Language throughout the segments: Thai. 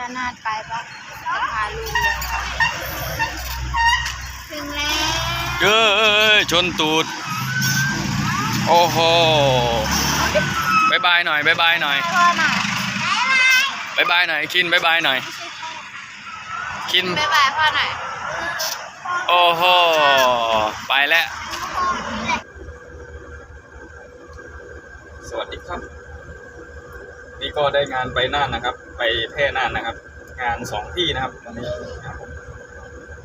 ระนาดไปปะจะพาลุงเลยถึงแล้วเอ้ยชนตูด โอ้โหบายบายหน่อยบายบายหน่อยพ่อหน่อยบายบายหน่อยคินบายบายหน่อยคินบ๊ายบายพ่อหน่อยโอ้โหไปแล้ว สวัสดีครับ นี่ก็ได้งานไปน่านนะครับ ไปแพร่น่านนะครับ งานสองที่นะครับวันนี้ครับผม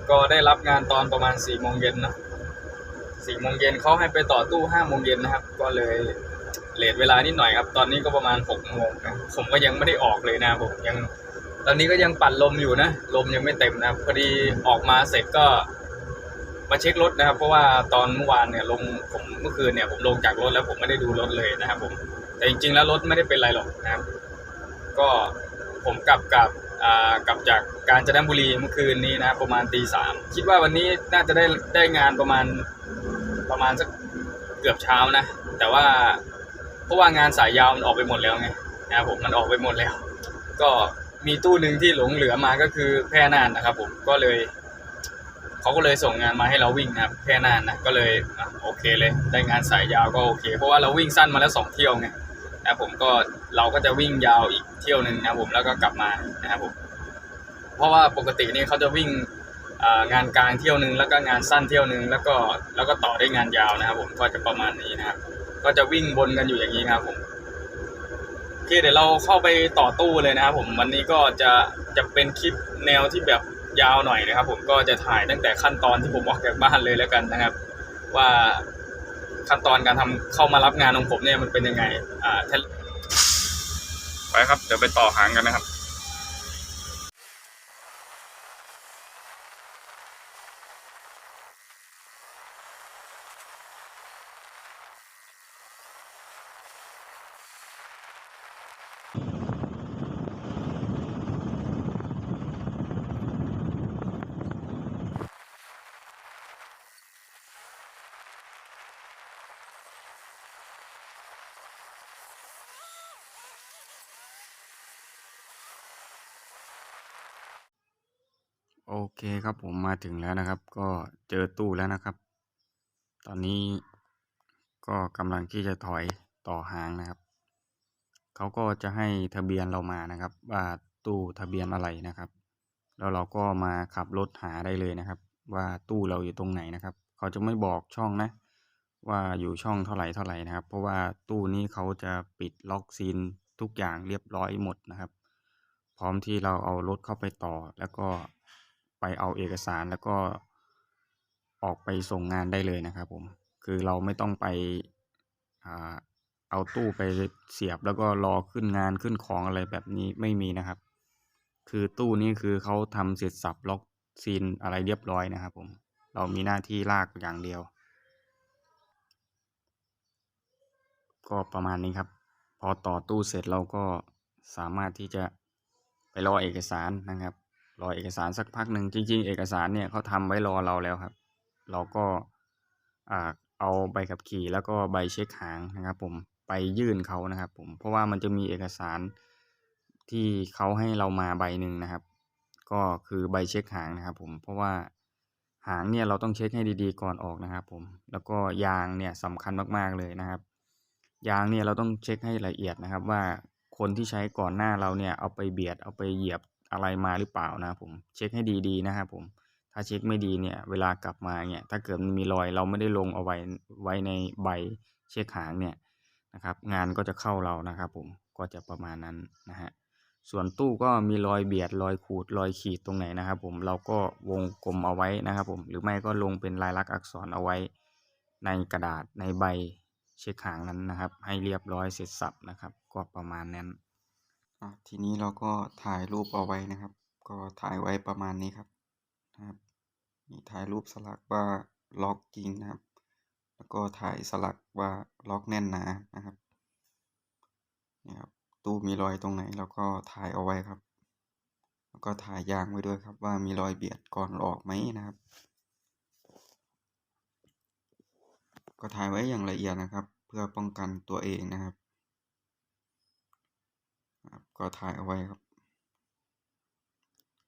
ก็ได้รับงานตอนประมาณสี่โมงเย็นนะสี่โมงเย็นเขาให้ไปต่อตู้ห้าโมงเย็นนะครับ ก็เลยเลทเวลานิดหน่อยครับ ตอนนี้ก็ประมาณหกโมงนะผมก็ยังไม่ได้ออกเลยนะผมยัง ตอนนี้ก็ยังปั่นลมอยู่นะ ลมยังไม่เต็มนะพอดีออกมาเสร็จก็มาเช็ครถนะครับ เพราะว่าตอนเมื่อวานเนี่ยลงผมเมื่อคืนเนี่ยผมลงจากรถแล้วผมไม่ได้ดูรถเลยนะครับผม แต่จริงๆแล้วรถไม่ได้เป็นไรหรอกนะครับ ก็ผมกลับกับกลับจากกาญจนบุรีเมื่อคืนนี้นะประมาณตีสามคิดว่าวันนี้น่าจะได้ได้งานประมาณประมาณสักเกือบเช้านะ แต่ว่าเพราะว่างานสายยาวมันออกไปหมดแล้วไงนะครับผมมันออกไปหมดแล้ว ก็มีตู้หนึ่งที่หลงเหลือมาก็คือแพร่น่านนะครับ ผมก็เลยเขาก็เลยส่งงานมาให้เราวิ่งนะครับแพร่น่านนะก็เลยอโอเคเลยได้งานสายยาวก็โอเค เพราะว่าเราวิ่งสั้นมาแล้วสองเที่ยวไง นะครับผมก็เราก็จะวิ่งยาวอีกเที่ยวหนึ่งนะครับผมแล้วก็กลับมานะครับผมเพราะว่าปกตินี่เขาจะวิ่งงานกลางเที่ยวหนึ่งแล้วก็งานสั้นเที่ยวหนึ่งแล้วก็แล้วก็ต่อด้วยงานยาวนะครับ ผมก็จะประมาณนี้นะครับ ก็จะวิ่งบนกันอยู่อย่างนี้ครับผมโอเคเดี๋ยวเราเข้าไปต่อตู้เลยนะครับ ผมวันนี้ก็จะจะเป็นคลิปแนวที่แบบยาวหน่อยนะครับ ผมก็จะถ่ายตั้งแต่ขั้นตอนที่ผมออกจากบ้านเลยแล้วกันนะครับ ว่า ขั้นตอนการทำเข้ามารับงานของผมเนี่ยมันเป็นยังไงอ่าไปครับเดี๋ยวไปต่อหางกันนะครับ โอเคครับผมมาถึงแล้วนะครับ ก็เจอตู้แล้วนะครับ ตอนนี้ก็กำลังที่จะถอยต่อหางนะครับ เขาก็จะให้ทะเบียนเรามานะครับ ว่าตู้ทะเบียนอะไรนะครับ แล้วเราก็มาขับรถหาได้เลยนะครับ ว่าตู้เราอยู่ตรงไหนนะครับ เขาจะไม่บอกช่องนะ ว่าอยู่ช่องเท่าไหร่เท่าไหร่นะครับ เพราะว่าตู้นี้เขาจะปิดล็อกซีนทุกอย่างเรียบร้อยหมดนะครับ พร้อมที่เราเอารถเข้าไปต่อแล้วก็ ไปเอาเอกสารแล้วก็ออกไปส่งงานได้เลยนะครับผมคือเราไม่ต้องไปอเอาตู้ไปเสียบแล้วก็รอขึ้นงานขึ้นของอะไรแบบนี้ไม่มีนะครับ คือตู้นี้คือเขาทำเสร็จสับล็อกซีนอะไรเรียบร้อยนะครับผมเรามีหน้าที่ลากอย่างเดียว ก็ประมาณนี้ครับ พอต่อตู้เสร็จเราก็สามารถที่จะไปรอเอกสารนะครับ รอเอกสารสักพักหนึ่งจริง ๆ เอกสารเนี่ยเขาทำไว้รอเราแล้วครับ เราก็เอาใบขับขี่แล้วก็ใบเช็คหางนะครับ ผมไปยื่นเขานะครับ ผมเพราะว่ามันจะมีเอกสารที่เขาให้เรามาใบหนึ่งนะครับ ก็คือใบเช็คหางนะครับ ผมเพราะว่าหางเนี่ยเราต้องเช็คให้ดีๆก่อนออกนะครับ ผมแล้วก็ยางเนี่ยสำคัญมากๆเลยนะครับ ยางเนี่ยเราต้องเช็คให้ละเอียดนะครับ ว่าคนที่ใช้ก่อนหน้าเราเนี่ยเอาไปเบียดเอาไปเหยียบ อะไรมาหรือเปล่านะผมเช็คให้ดีๆนะครับผมถ้าเช็คไม่ดีเนี่ย เวลากลับมาเนี่ยถ้าเกิดมีรอยเราไม่ได้ลงเอาไว้ไว้ในใบเช็คหางเนี่ยนะครับ งานก็จะเข้าเรานะครับผมก็จะประมาณนั้นนะฮะส่วนตู้ก็มีรอยเบียดรอยขูดรอยขีดตรงไหนนะครับผมเราก็วงกลมเอาไว้นะครับผมหรือไม่ก็ลงเป็นลายลักษณ์อักษรเอาไว้ ในกระดาษในใบเช็คหางนั้นนะครับ ให้เรียบร้อยเสร็จสับนะครับ ก็ประมาณนั้น อะทีนี้เราก็ถ่ายรูปเอาไว้นะครับ ก็ถ่ายไว้ประมาณนี้ครับนะครับนี่ถ่ายรูปสลักว่าล็อกจริงนะครับ แล้วก็ถ่ายสลักว่าล็อกแน่นหนานะครับนี่ครับตู้มีรอยตรงไหนเราก็ถ่ายเอาไว้ครับ แล้วก็ถ่ายยางไว้ด้วยครับ ว่ามีรอยเบียดก่อนออกไหมนะครับ ก็ถ่ายไว้อย่างละเอียดนะครับ เพื่อป้องกันตัวเองนะครับ ครับก็ถ่ายเอาไว้ครับ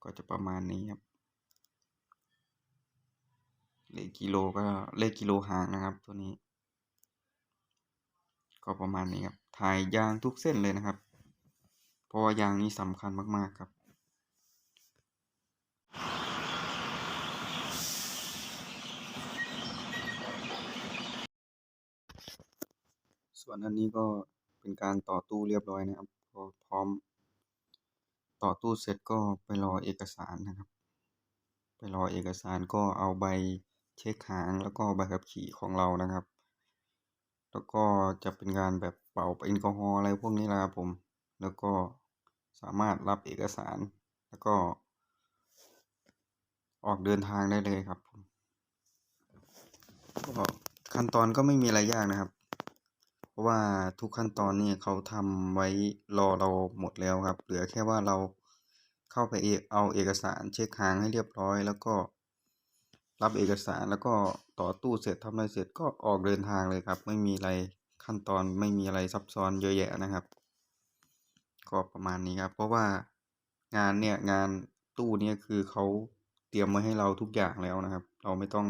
ก็จะประมาณนี้ครับ เลขกิโลก็เลขกิโลห่างนะครับ ตัวนี้ ก็ประมาณนี้ครับ ถ่ายยางทุกเส้นเลยนะครับ เพราะว่ายางนี้สำคัญมากๆครับส่วนอันนี้ก็เป็นการต่อตู้เรียบร้อยนะครับ พอพร้อม ต่อตู้เสร็จก็ไปรอเอกสารนะครับ ไปรอเอกสารก็เอาใบเช็คหางแล้วก็ใบขับขี่ของเรานะครับ แล้วก็จะเป็นการแบบเป่าแอลกอฮอล์อะไรพวกนี้แหละครับผม แล้วก็สามารถรับเอกสารแล้วก็ ออกเดินทางได้เลยครับผมก็ขั้นตอนก็ไม่มีอะไรยากนะครับ ราะว่าทุกขั้นตอนนี่เขาทำไว้รอเราหมดแล้วครับ เหลือแค่ว่าเราเข้าไปเอเอาเอกสารเช็คหางให้เรียบร้อย แล้วก็รับเอกสารแล้วก็ต่อตู้เสร็จทำอะไรเสร็จก็ออกเดินทางเลยครับ ไม่มีอะไรขั้นตอนไม่มีอะไรซับซ้อนเยอะแยะนะครับ ก็ประมาณนี้ครับ เพราะว่างานเนี่ยงานตู้เนี่ยคือเขาเตรียมมาให้เราทุกอย่างแล้วนะครับ เราไม่ต้อง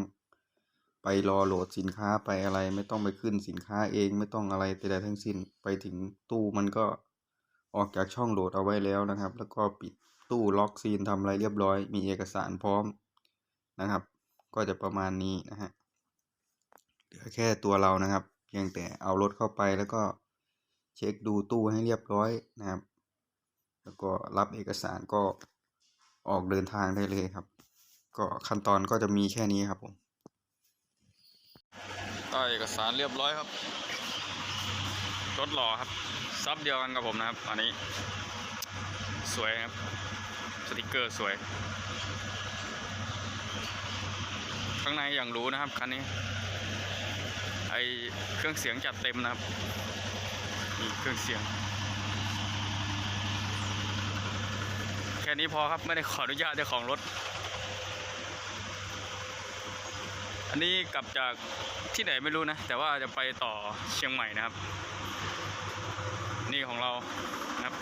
ไปรอโหลดสินค้าไปอะไรไม่ต้องไปขึ้นสินค้าเองไม่ต้องอะไรใดๆทั้งสิ้นไปถึงตู้มันก็ออกจากช่องโหลดเอาไว้แล้วนะครับ แล้วก็ปิดตู้ล็อกซีนทำอะไรเรียบร้อย มีเอกสารพร้อมนะครับ ก็จะประมาณนี้นะฮะเหลือแค่ตัวเรานะครับเพียงแต่เอารถเข้าไปแล้วก็เช็คดูตู้ให้เรียบร้อยนะครับ แล้วก็รับเอกสารก็ออกเดินทางได้เลยครับ ก็ขั้นตอนก็จะมีแค่นี้ครับผม ได้เอกสารเรียบร้อยครับ รถหล่อครับซับเดียวกันกับผมนะครับ อันนี้ สวยครับ สติกเกอร์สวย ข้างในอย่างรู้นะครับคันนี้ ไอเครื่องเสียงจัดเต็มนะครับมีเครื่องเสียง แค่นี้พอครับไม่ได้ขออนุญาตเจ้าของรถ อันนี้กลับจากที่ไหนไม่รู้นะ แต่ว่าจะไปต่อเชียงใหม่นะครับ นี่ของเรานะครับ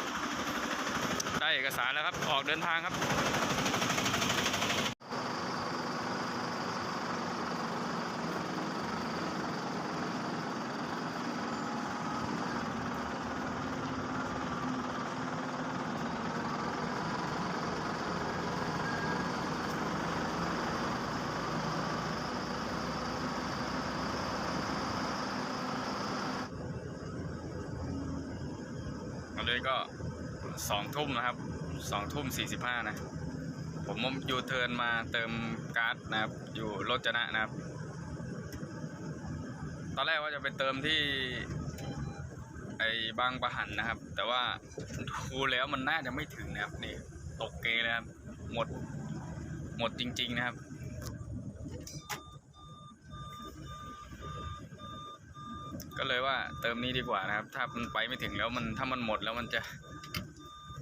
ได้เอกสารแล้วครับ ออกเดินทางครับ นี้ก็สองทุ่มนะครับสองทุ่มสี่สิบห้านะ ผมมยูเทิร์นมาเติมก๊าร์ดนะครับ อยู่รถจนะนะครับ ตอนแรกว่าจะไปเติมที่ ไอ้บางประหันนะครับ แต่ว่าดูแล้วมันน่าจะไม่ถึงนะครับนี่ตกเกเลยครับ หมด หมดจริง ๆ นะครับ ก็เลยว่าเติมนี้ดีกว่านะครับ ถ้ามันไปไม่ถึงแล้วมันถ้ามันหมดแล้วมันจะ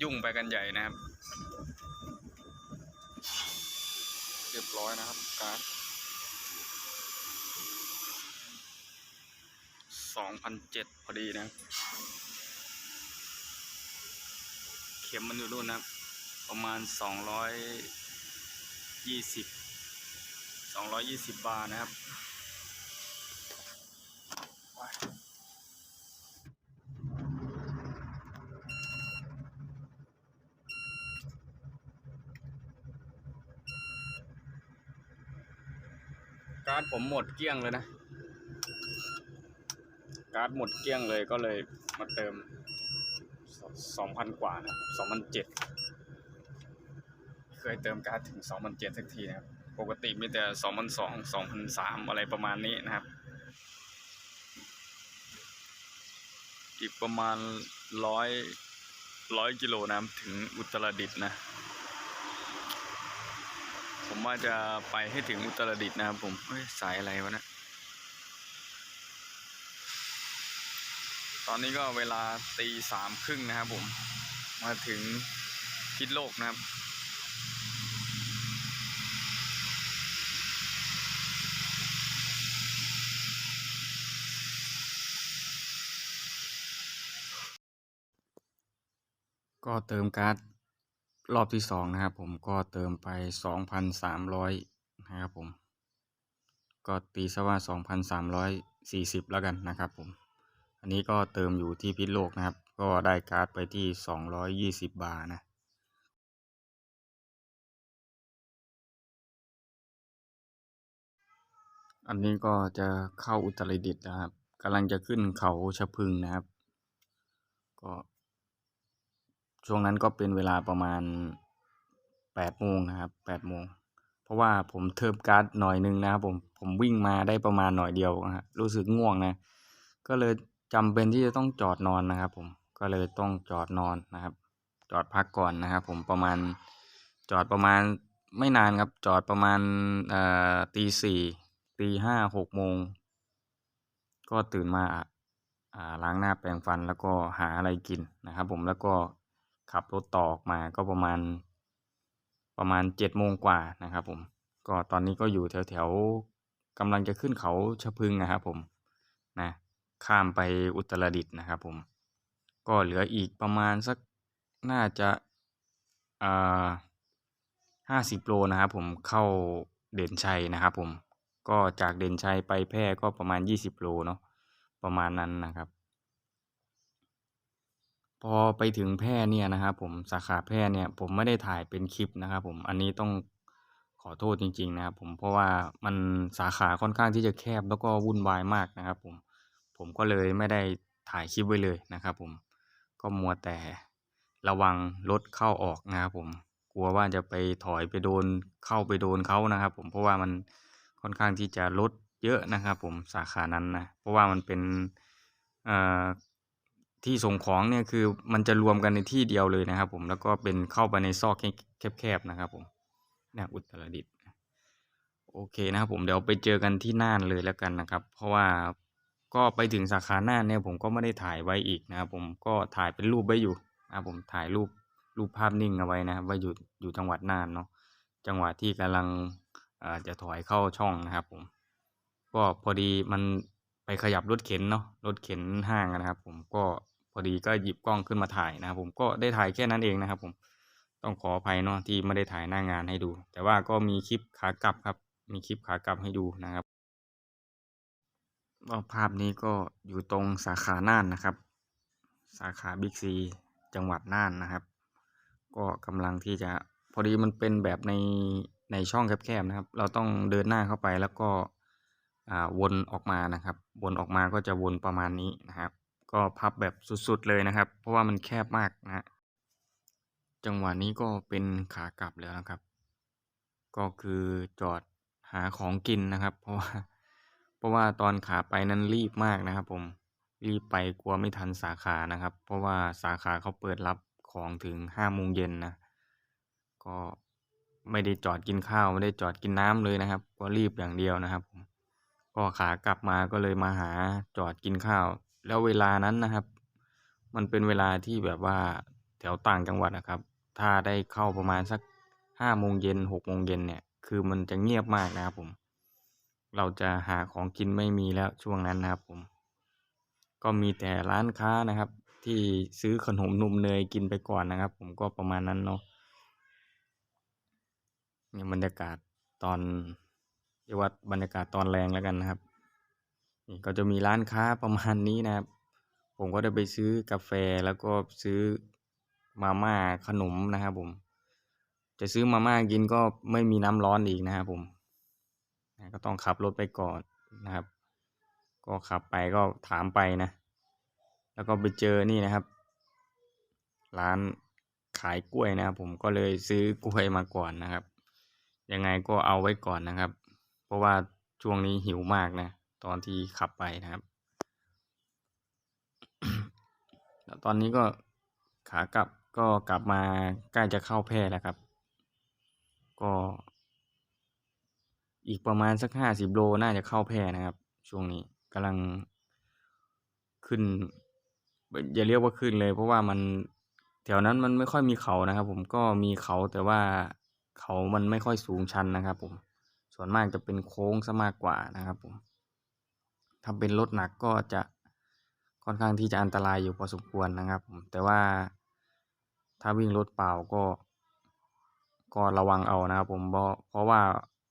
ยุ่งไปกันใหญ่นะครับ เรียบร้อยนะครับการ์ดสองพันเจ็ดพอดีนะ เข็มมันอยู่รุ่นนะครับ ประมาณสองร้อยยี่สิบสองร้อยยี่สิบบาทนะครับ การ์ดผมหมดเกลี้ยงเลยนะ การ์ดหมดเกลี้ยงเลยก็เลยมาเติมสองพันกว่านะสองพันเจ็ดเคยเติมการ์ดถึงสองพันเจ็ดสักทีนะครับปกติมีแต่สองพันสองสองพันสามอะไรประมาณนี้นะครับ อีกประมาณร้อยร้อยกิโลนะถึงอุตรดิตถ์นะ ผมว่าจะไปให้ถึงอุตรดิตถ์นะครับผมสายอะไรวะเนะตอนนี้ก็เวลาตีสามครึ่งนะครับผม มาถึงพิษโลกนะครับ ก็เติมการ์ด รอบที่สองนะครับผมก็เติมไปสองพันสามร้อยนะครับผม ก็ตีซะว่าสองพันสามร้อยสี่สิบแล้วกันนะครับผม อันนี้ก็เติมอยู่ที่พิษโลกนะครับ ก็ได้การ์ดไปที่สองร้อยยี่สิบบาทนะอันนี้ก็จะเข้าอุตรดิตถ์นะครับกำลังจะขึ้นเขาชะพึงนะครับ ก็ ช่วงนั้นก็เป็นเวลาประมาณแปดโมงนะครับแปดโมงเพราะว่าผมเทิร์ฟการ์ดหน่อยนึงนะครับผมผมวิ่งมาได้ประมาณหน่อยเดียวนะฮะรู้สึกง่วงนะ ก็เลยจำเป็นที่จะต้องจอดนอนนะครับ ผมก็เลยต้องจอดนอนนะครับ จอดพักก่อนนะครับ ผมประมาณจอดประมาณไม่นานครับจอดประมาณเอ่อตีสี่ตีห้าหกโมงก็ตื่นมาอาล้างหน้าแปรงฟันแล้วก็หาอะไรกินนะครับ ผมแล้วก็ ขับรถต่อออกมาก็ประมาณ ประมาณเจ็ดโมงกว่านะครับผม ก็ตอนนี้ก็อยู่แถวแถวกำลังจะขึ้นเขาชะพึงนะครับผมนะข้ามไปอุตรดิตถ์นะครับผม ก็เหลืออีกประมาณสักน่าจะอ่าห้าสิบโลนะครับผมเข้าเด่นชัยนะครับผม ก็จากเด่นชัยไปแพร่ก็ประมาณยี่สิบโลเนาะประมาณนั้นนะครับ พอไปถึงแพร่เนี่ยนะครับผมสาขาแพร่เนี่ยผมไม่ได้ถ่ายเป็นคลิปนะครับผมอันนี้ต้องขอโทษจริง ๆ นะครับผมเพราะว่ามันสาขาค่อนข้างที่จะแคบแล้วก็วุ่นวายมากนะครับผมผมก็เลยไม่ได้ถ่ายคลิปไว้เลยนะครับผมก็มัวแต่ระวังรถเข้าออกนะครับผมกลัวว่าจะไปถอยไปโดนเข้าไปโดนเขานะครับ ผมเพราะว่ามันค่อนข้างที่จะรถเยอะนะครับ ผมสาขานั้นนะเพราะว่ามันเป็นเอ่อ ที่ส่งของเนี่ยคือมันจะรวมกันในที่เดียวเลยนะครับ ผมแล้วก็เป็นเข้าไปในซอกแคบๆนะครับ ผมเนี่ยอุตรดิตถ์โอเคนะครับผมเดี๋ยวไปเจอกันที่น่านเลยแล้วกันนะครับ เพราะว่าก็ไปถึงสาขาน่านเนี่ยผมก็ไม่ได้ถ่ายไว้อีกนะครับผมก็ถ่ายเป็นรูปไว้อยู่นะผมถ่ายรูปรูปภาพนิ่งเอาไว้นะครับไว้อยู่อยู่จังหวัดน่านเนาะจังหวะที่กำลังจะถอยเข้าช่องนะครับผมก็พอดีมันไปขยับรถเข็นเนาะรถเข็นห้างนะครับ ผมก็ พอดีก็หยิบกล้องขึ้นมาถ่ายนะครับผมก็ได้ถ่ายแค่นั้นเองนะครับผมต้องขออภัยเนาะที่ไม่ได้ถ่ายหน้างานให้ดู แต่ว่าก็มีคลิปขากลับครับ มีคลิปขากลับให้ดูนะครับภาพนี้ก็อยู่ตรงสาขาน่านนะครับ สาขาบิ๊กซีจังหวัดน่านนะครับ ก็กำลังที่จะพอดีมันเป็นแบบในในช่องแคบๆนะครับ เราต้องเดินหน้าเข้าไปแล้วก็อ่าวนออกมานะครับ วนออกมาก็จะวนประมาณนี้นะครับ ก็พับแบบสุดๆเลยนะครับ เพราะว่ามันแคบมากนะ จังหวะนี้ก็เป็นขากลับแล้วนะครับ ก็คือจอดหาของกินนะครับ เพราะว่าเพราะว่าตอนขาไปนั้นรีบมากนะครับผมรีบไปกลัวไม่ทันสาขานะครับ เพราะว่าสาขาเขาเปิดรับของถึงห้าโมงเย็นนะ ก็ไม่ได้จอดกินข้าวไม่ได้จอดกินน้ำเลยนะครับ ก็รีบอย่างเดียวนะครับผมก็ขากลับมาก็เลยมาหาจอดกินข้าว แล้วเวลานั้นนะครับ มันเป็นเวลาที่แบบว่าแถวต่างจังหวัดนะครับ ถ้าได้เข้าประมาณสักห้าโมงเย็นหกโมงเย็นเนี่ย คือมันจะเงียบมากนะครับผม เราจะหาของกินไม่มีแล้วช่วงนั้นนะครับผม ก็มีแต่ร้านค้านะครับ ที่ซื้อขนมนมเนยกินไปก่อนนะครับ ผมก็ประมาณนั้นเนาะเนี่ยบรรยากาศตอนเรียกว่าบรรยากาศตอนแรงแล้วกันนะครับ ก็จะมีร้านค้าประมาณนี้นะครับ ผมก็ได้ไปซื้อกาแฟแล้วก็ซื้อมาม่าขนมนะครับผม จะซื้อมาม่ากินก็ไม่มีน้ำร้อนอีกนะครับผมก็ต้องขับรถไปก่อนนะครับ ก็ขับไปก็ถามไปนะ แล้วก็ไปเจอนี่นะครับ ร้านขายกล้วยนะครับ ผมก็เลยซื้อกล้วยมาก่อนนะครับ ยังไงก็เอาไว้ก่อนนะครับ เพราะว่าช่วงนี้หิวมากนะ ตอนที่ขับไปนะครับ แล้วตอนนี้ก็ขากลับก็กลับมาใกล้จะเข้าแพร่แล้วครับ ก็ อีกประมาณสักห้าสิบโลน่าจะเข้าแพร่นะครับ ช่วงนี้กำลังขึ้นอย่าเรียกว่าขึ้นเลย เพราะว่ามันแถวนั้นมันไม่ค่อยมีเขานะครับ ผมก็มีเขาแต่ว่าเขามันไม่ค่อยสูงชันนะครับ ผมส่วนมากจะเป็นโค้งซะมากกว่านะครับผม ถ้าเป็นรถหนักก็จะค่อนข้างที่จะอันตรายอยู่พอสมควรนะครับผมแต่ว่าถ้าวิ่งรถเปล่าก็ ก็ระวังเอานะครับ ผมเพราะเพราะว่า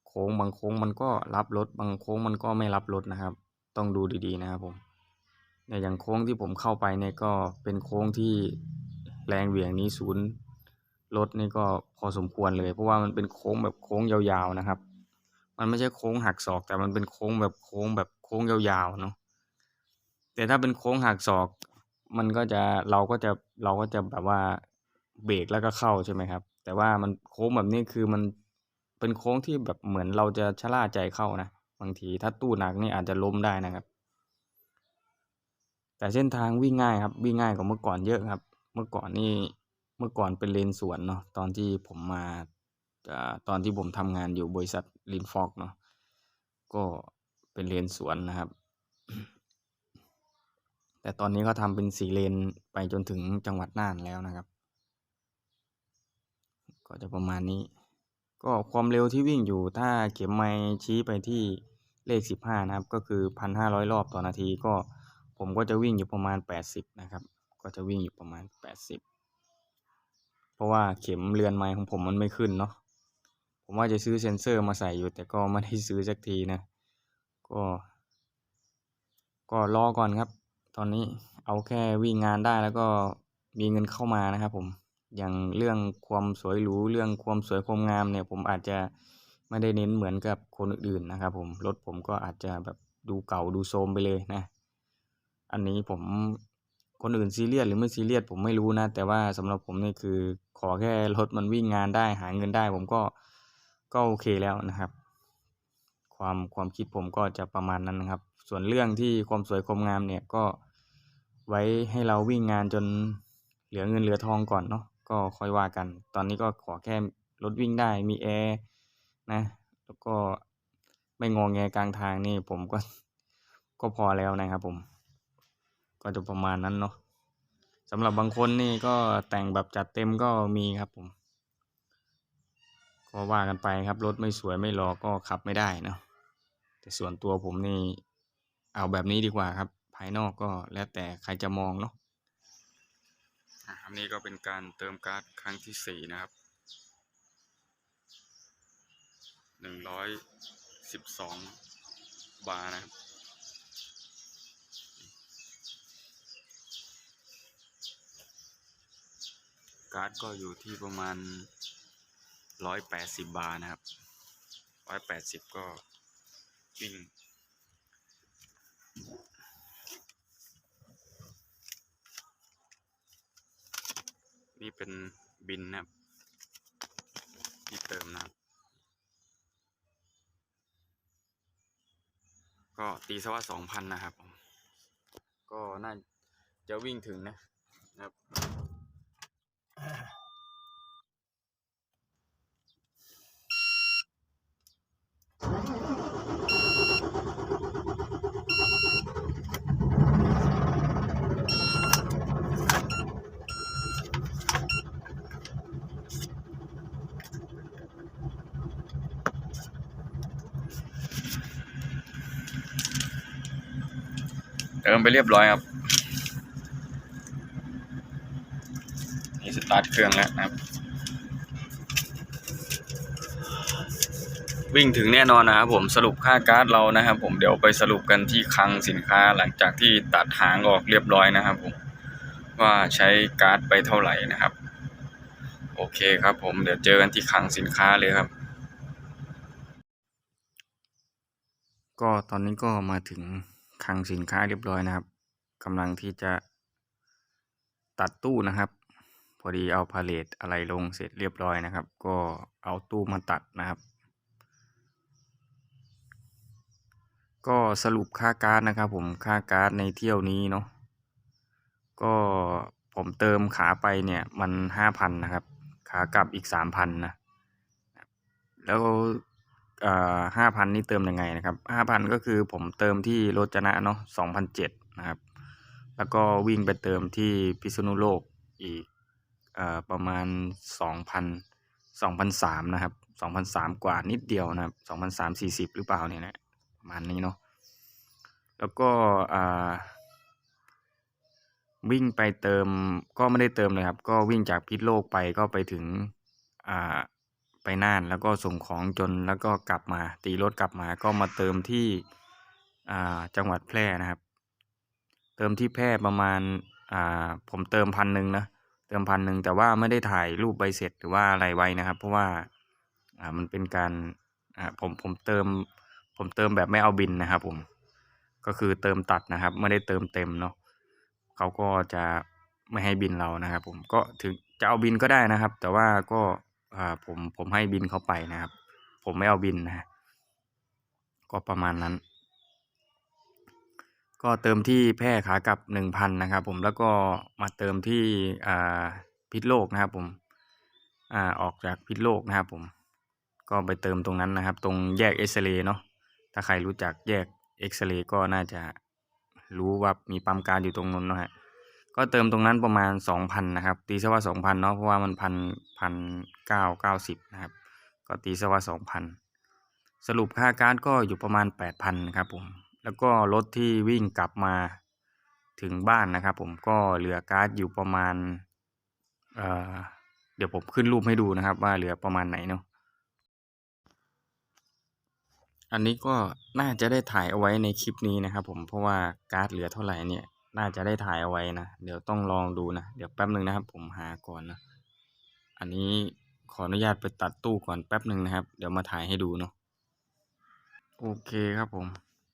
โค้งบางโค้งมันก็รับรถบางโค้งมันก็ไม่รับรถนะครับ ต้องดูดีๆนะครับผมเนี่ยอย่างโค้งที่ผมเข้าไปเนี่ยก็เป็นโค้งที่แรงเหวี่ยงนี้ศูนย์รถนี่ก็พอสมควรเลย เพราะว่ามันเป็นโค้งแบบโค้งยาวๆนะครับ มันไม่ใช่โค้งหักศอกแต่มันเป็นโค้งแบบโค้งแบบ ค้งยาวๆเนาะแต่ถ้าเป็นโค้งหักศอก มันก็จะเราก็จะเราก็จะแบบว่าเบรกแล้วก็เข้าใช่ไหมครับ แต่ว่ามันโค้งแบบนี้คือมันเป็นโค้งที่แบบเหมือนเราจะชะล่าใจเข้านะบางทีถ้าตู้หนักนี่อาจจะล้มได้นะครับ แต่เส้นทางวิ่งง่ายครับ วิ่งง่ายกว่าเมื่อก่อนเยอะครับ เมื่อก่อนนี่เมื่อก่อนเป็นเลนสวนเนาะตอนที่ผมมาตอนที่ผมทำงานอยู่บริษัทลินฟอกเนาะก็ เป็นเลนสวนนะครับ แต่ตอนนี้เขาทำเป็นสี่เลนไปจนถึงจังหวัดน่านแล้วนะครับ ก็จะประมาณนี้ ก็ความเร็วที่วิ่งอยู่ถ้าเข็มไม้ชี้ไปที่เลขสิบห้านะครับ ก็คือพันห้าร้อยรอบต่อนาทีก็ผมก็จะวิ่งอยู่ประมาณแปดสิบนะครับ ก็จะวิ่งอยู่ประมาณแปดสิบเพราะว่าเข็มเรือนไม้ของผมมันไม่ขึ้นเนาะผมว่าจะซื้อเซ็นเซอร์มาใส่อยู่แต่ก็ไม่ได้ซื้อสักทีนะ ก็ ก็รอก่อนครับ ตอนนี้เอาแค่วิ่งงานได้แล้วก็มีเงินเข้ามานะครับ ผมอย่างเรื่องความสวยหรูเรื่องความสวยความงามเนี่ย ผมอาจจะไม่ได้เน้นเหมือนกับคนอื่นๆนะครับ ผมรถผมก็อาจจะแบบดูเก่าดูโทรมไปเลยนะ อันนี้ผมคนอื่นซีเรียสหรือไม่ซีเรียสผมไม่รู้นะ แต่ว่าสำหรับผมนี่คือขอแค่รถมันวิ่งงานได้หาเงินได้ ผมก็ก็โอเคแล้วนะครับ ความความคิดผมก็จะประมาณนั้นนะครับ ส่วนเรื่องที่ความสวยความงามเนี่ยก็ไว้ให้เราวิ่งงานจนเหลือเงินเหลือทองก่อนเนาะก็ค่อยว่ากัน ตอนนี้ก็ขอแค่รถวิ่งได้มีแอร์นะแล้วก็ไม่งอแงกลางทางนี่ผมก็ก็พอแล้วนะครับผม ก็จะประมาณนั้นเนาะสำหรับบางคนนี่ก็แต่งแบบจัดเต็มก็มีครับผม ก็ว่ากันไปครับรถไม่สวยไม่รอก็ขับไม่ได้เนาะ แต่ส่วนตัวผมนี่เอาแบบนี้ดีกว่าครับ ภายนอกก็แล้วแต่ใครจะมองเนาะอันนี้ก็เป็นการเติมการ์ดครั้งที่สี่นะครับหนึ่งร้อยสิบสองบาร์นะครับการ์ดก็อยู่ที่ประมาณร้อยแปดสิบบาทนะครับร้อ วิ่งนี่เป็นบินนะครับ ที่เติมนะครับ ก็ตีซะว่าสองพันนะครับ ก็น่าจะวิ่งถึงนะนะครับ ติมไปเรียบร้อยครับ นี่สตาร์ทเครื่องแล้วนะครับ วิ่งถึงแน่นอนนะครับผมสรุปค่าการ์ดเรานะครับ ผมเดี๋ยวไปสรุปกันที่คลังสินค้าหลังจากที่ตัดหางออกเรียบร้อยนะครับผมว่าใช้การ์ดไปเท่าไหร่นะครับ โอเคครับผมเดี๋ยวเจอกันที่คลังสินค้าเลยครับ ก็ตอนนี้ก็มาถึง คลังสินค้าเรียบร้อยนะครับกำลังที่จะตัดตู้นะครับ พอดีเอาพาเลทอะไรลงเสร็จเรียบร้อยนะครับ ก็เอาตู้มาตัดนะครับ ก็สรุปค่าการ์ดนะครับ ผมค่าการ์ดในเที่ยวนี้เนาะก็ผมเติมขาไปเนี่ยมันห้าพันนะครับ ขากลับอีกสามพันนะแล้ว ห้าพันนี่เติมยังไงนะครับห้าพันก็คือผมเติมที่โรจนะเนาะสองพันเจ็ดนะครับ แล้วก็วิ่งไปเติมที่พิษณุโลกอีกอ่อประมาณสองพันสองพันสามนะครับสองพันสามกว่านิดเดียวนะครับสองพันสามสี่สิบหรือเปล่าเนี่ยนะประมาณนี้เนาะแล้วก็อ่าวิ่งไปเติมก็ไม่ได้เติมเลยครับ ก็วิ่งจากพิษโลกไปก็ไปถึงอ่า ไปน่านแล้วก็ส่งของจนแล้วก็กลับมา ตีรถกลับมาก็มาเติมที่จังหวัดแพร่นะครับ เติมที่แพร่ประมาณาผมเติมพันหนึ่งนะเติมพันหนึ่งแต่ว่าไม่ได้ถ่ายรูปใบเสร็จหรือว่าอะไรไว้นะครับ เพราะว่าามันเป็นการาผมผมเติมผมเติมแบบไม่เอาบินนะครับ ผมก็คือเติมตัดนะครับ ไม่ได้เติมเต็มเนาะเขาก็จะไม่ให้บินเรานะครับ ผมก็ถึงจะเอาบินก็ได้นะครับ แต่ว่าก็ อ่าผมผมให้บินเขาไปนะครับ ผมไม่เอาบินนะ ก็ประมาณนั้น ก็เติมที่แพร่ขากลับหนึ่งพันนะครับ ผมแล้วก็มาเติมที่อ่าพิษโลกนะครับ ผมอ่าออกจากพิษโลกนะครับ ผม ก็ไปเติมตรงนั้นนะครับ ตรงแยกเอ็กซเรย์เนาะถ้าใครรู้จักแยกเอ็กซเรย์ก็น่าจะรู้ว่ามีปั๊มการอยู่ตรงนั้นนะฮะ ก็เติมตรงนั้นประมาณสองพันนะครับ ตีซะว่าสองพันเนาะเพราะว่ามันพันพันเก้าเก้าสิบนะครับ ก็ตีซะว่าสองพันสรุปค่าการ์ดก็อยู่ประมาณแปดพันครับผมแล้วก็รถที่วิ่งกลับมาถึงบ้านนะครับ ผมก็เหลือการ์ดอยู่ประมาณเอ่อเดี๋ยวผมขึ้นรูปให้ดูนะครับ ว่าเหลือประมาณไหนเนาะอันนี้ก็น่าจะได้ถ่ายเอาไว้ในคลิปนี้นะครับ ผมเพราะว่าการ์ดเหลือเท่าไหร่เนี่ย น่าจะได้ถ่ายเอาไว้นะ เดี๋ยวต้องลองดูนะ เดี๋ยวแป๊บหนึ่งนะครับผมหาก่อนนะ อันนี้ขออนุญาตไปตัดตู้ก่อนแป๊บหนึ่งนะครับ เดี๋ยวมาถ่ายให้ดูเนาะ โอเคครับผม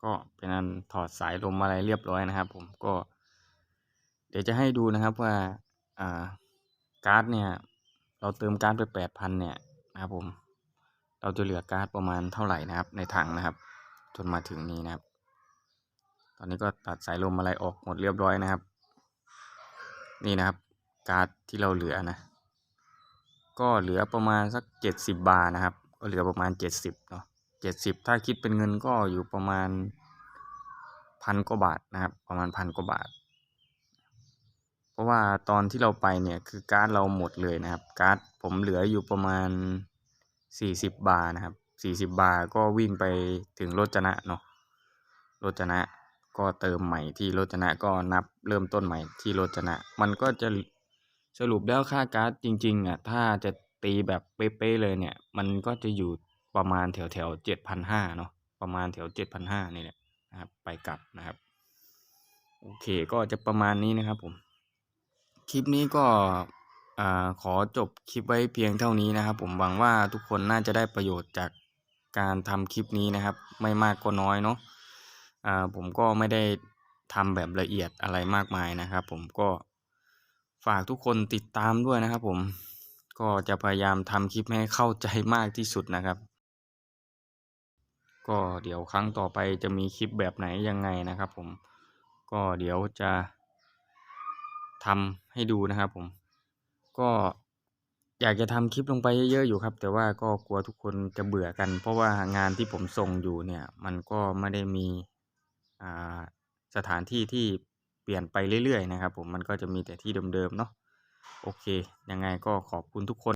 ก็เป็นอันถอดสายลมอะไรเรียบร้อยนะครับ ผมก็ เดี๋ยวจะให้ดูนะครับว่า อ่า การ์ดเนี่ย เราเติมการ์ดไปแปดพันเนี่ยนะครับผม เราจะเหลือการ์ดประมาณเท่าไหร่นะครับ ในถังนะครับ จนมาถึงนี้นะครับ ตอนนี้ก็ตัดสายลมอะไรออกหมดเรียบร้อยนะครับ นี่นะครับ การ์ดที่เราเหลือนะ ก็เหลือประมาณสักเจ็ดสิบบาทนะครับ ก็เหลือประมาณเจ็ดสิบเนาะเจ็ดสิบถ้าคิดเป็นเงินก็อยู่ประมาณพันกว่าบาทนะครับ ประมาณพันกว่าบาท เพราะว่าตอนที่เราไปเนี่ยคือการ์ดเราหมดเลยนะครับ การ์ดผมเหลืออยู่ประมาณสี่สิบบาทนะครับสี่สิบบาทก็วิ่งไปถึงโรจนะเนาะโรจนะ ก็เติมใหม่ที่โรจนะก็นับเริ่มต้นใหม่ที่โรจนะ มันก็จะสรุปแล้วค่าการ์ดจริงๆอะถ้าจะตีแบบเป๊ะๆเลยเนี่ย มันก็จะอยู่ประมาณแถวแถวเจ็ดพันห้าเนาะประมาณแถวเจ็ดพันห้านี่แหละนะครับ ไปกลับนะครับ โอเคก็จะประมาณนี้นะครับผม คลิปนี้ก็อ่าขอจบคลิปไว้เพียงเท่านี้นะครับ ผมหวังว่าทุกคนน่าจะได้ประโยชน์จากการทำคลิปนี้นะครับ ไม่มากก็น้อยเนาะ อ่าผมก็ไม่ได้ทำแบบละเอียดอะไรมากมายนะครับ ผมก็ฝากทุกคนติดตามด้วยนะครับ ผมก็จะพยายามทำคลิปให้เข้าใจมากที่สุดนะครับ ก็เดี๋ยวครั้งต่อไปจะมีคลิปแบบไหนยังไงนะครับ ผมก็เดี๋ยวจะทำให้ดูนะครับ ผม ก็อยากจะทำคลิปลงไปเยอะๆอยู่ครับ แต่ว่าก็กลัวทุกคนจะเบื่อกัน เพราะว่างานที่ผมส่งอยู่เนี่ย มันก็ไม่ได้มี สถานที่ที่เปลี่ยนไปเรื่อยๆนะครับผมมันก็จะมีแต่ที่เดิมๆเนาะโอเคยังไงก็ขอบคุณทุกคน